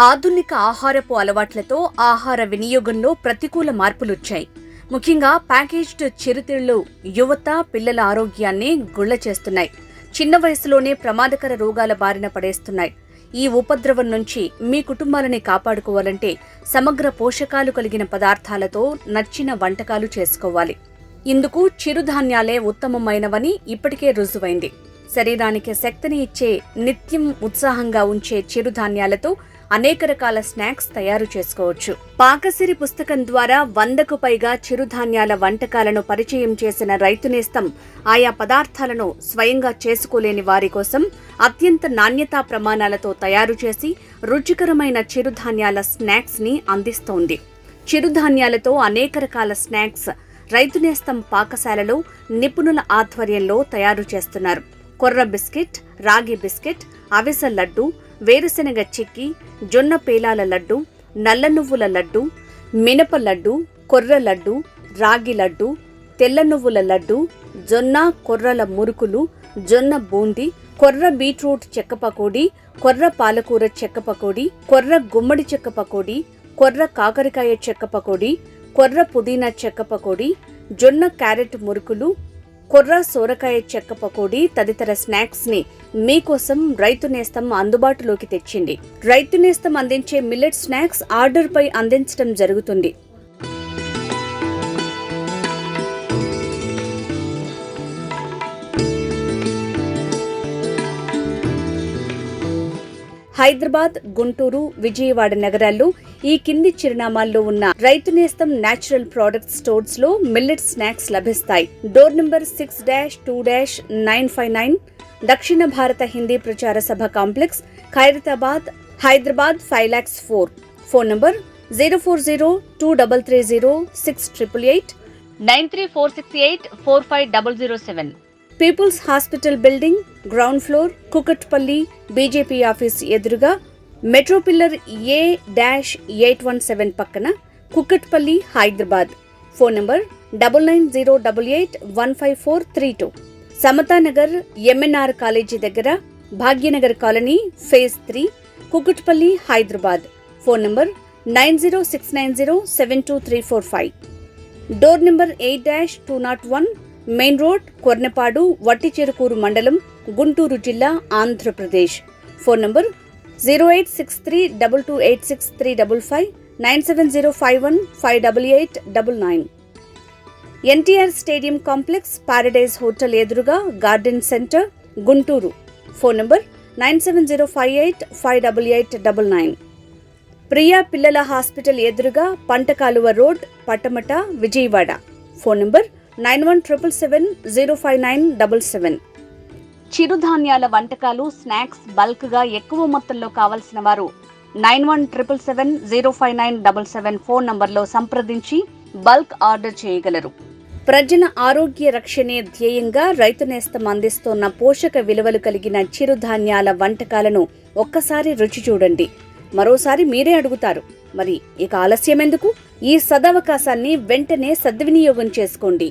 ఆధునిక ఆహారపు అలవాట్లతో ఆహార వినియోగంలో ప్రతికూల మార్పులొచ్చాయి. ముఖ్యంగా ప్యాకేజ్డ్ చిరుతిళ్ళు యువత పిల్లల ఆరోగ్యాన్ని గుళ్ళ చేస్తున్నాయి. చిన్న వయసులోనే ప్రమాదకర రోగాల బారిన పడేస్తున్నాయి. ఈ ఉపద్రవం నుంచి మీ కుటుంబాలని కాపాడుకోవాలంటే సమగ్ర పోషకాలు కలిగిన పదార్థాలతో నచ్చిన వంటకాలు చేసుకోవాలి. ఇందుకు చిరుధాన్యాలే ఉత్తమమైనవని ఇప్పటికే రుజువైంది. శరీరానికి శక్తిని ఇచ్చే నిత్యం ఉత్సాహంగా ఉంచే చిరుధాన్యాలతో అనేక రకాల స్నాక్స్ తయారు చేసుకోవచ్చు. పాకసిరి పుస్తకం ద్వారా వందకు పైగా చిరుధాన్యాల వంటకాలను పరిచయం చేసిన రైతు నేస్తం ఆయా పదార్థాలను స్వయంగా చేసుకోలేని వారి కోసం అత్యంత నాణ్యతా ప్రమాణాలతో తయారు చేసి రుచికరమైన చిరుధాన్యాల స్నాక్స్ని అందిస్తోంది. చిరుధాన్యాలతో అనేక రకాల స్నాక్స్ రైతు నేస్తం పాకశాలలో నిపుణుల ఆధ్వర్యంలో తయారు చేస్తున్నారు. కొర్ర బిస్కెట్ రాగి బిస్కెట్ అవిసె లడ్డు వేరుశెనగ చిక్కి జొన్న పేలాల లడ్డు నల్ల నువ్వుల లడ్డు మినప లడ్డు కొర్ర లడ్డు రాగి లడ్డు తెల్ల నువ్వుల లడ్డు జొన్న కొర్రల మురుకులు జొన్న బూంది కొర్ర బీట్రూట్ చెక్క పకోడీ కొర్ర పాలకూర చెక్క పకోడీ కొర్ర గుమ్మడి చెక్క పకోడీ కొర్ర కాకరకాయ చెక్క పకోడీ కొర్ర పుదీనా చెక్క పకోడీ జొన్న క్యారెట్ మురుకులు కొర్ర సోరకాయ చెక్క పకోడీ తదితర స్నాక్స్ని మీకోసం రైతు నేస్తం అందుబాటులోకి తెచ్చింది. రైతు నేస్తం అందించే మిల్లెట్ స్నాక్స్ ఆర్డర్ పై అందించడం జరుగుతుంది. హైదరాబాద్ గుంటూరు విజయవాడ నగరాల్లో ఈ కింది చిరునామాల్లో ఉన్న రైతు నేస్తం నేచురల్ ప్రొడక్ట్ స్టోర్స్లో మిల్లెట్ స్నాక్స్ లభిస్తాయి. Door number six dash two dash nine five nine Dakshina Bharat Hindi Prachar Sabha complex Khairatabad Hyderabad five lakhs four. Phone number zero four zero two double three zero six triple eight nine three four six eight four five double zero seven. Peoples hospital building ground floor Kukatpally BJP office ఎదురుగా metro pillar A dash eight one seven పక్కన Kukatpally Hyderabad. Phone number double nine zero double eight one five four three two. Samathanagar MNR college దగ్గర Bhagyanagar colony phase three Kukatpally Hyderabad. Phone number nine zero six nine zero seven two three four five. Door number eight dash two nought one main road Kornapadu Vatticherukuru మండలం గుంటూరు జిల్లా Andhra Pradesh. Phone number zero eight six three double two eight six three double five nine seven zero five one five double eight double nine. NTR stadium complex paradise hotel ఎదురుగా garden centre Guntur. Phone number nine seven zero five eight five double eight double nine. Priya పిల్లల hospital ఎదురుగా Pantakaluva road Patamata Vijayawada. Phone number nine one triple seven zero five nine double seven. చిరుధాన్యాల వంటకాలు snacks బల్క్గా ఎక్కువ మొత్తంలో కావలసిన వారు nine one triple seven zero five nine double seven phone నంబర్లో సంప్రదించి బల్క్ ఆర్డర్ చేయగలరు. ప్రజల ఆరోగ్య రక్షణే ధ్యేయంగా రైతు నేస్తం అందిస్తోన్న పోషక విలువలు కలిగిన చిరుధాన్యాల వంటకాలను ఒక్కసారి రుచి చూడండి. మరోసారి మీరే అడుగుతారు. మరి ఇక ఆలస్యం ఎందుకు ఈ సదవకాశాన్ని వెంటనే సద్వినియోగం చేసుకోండి.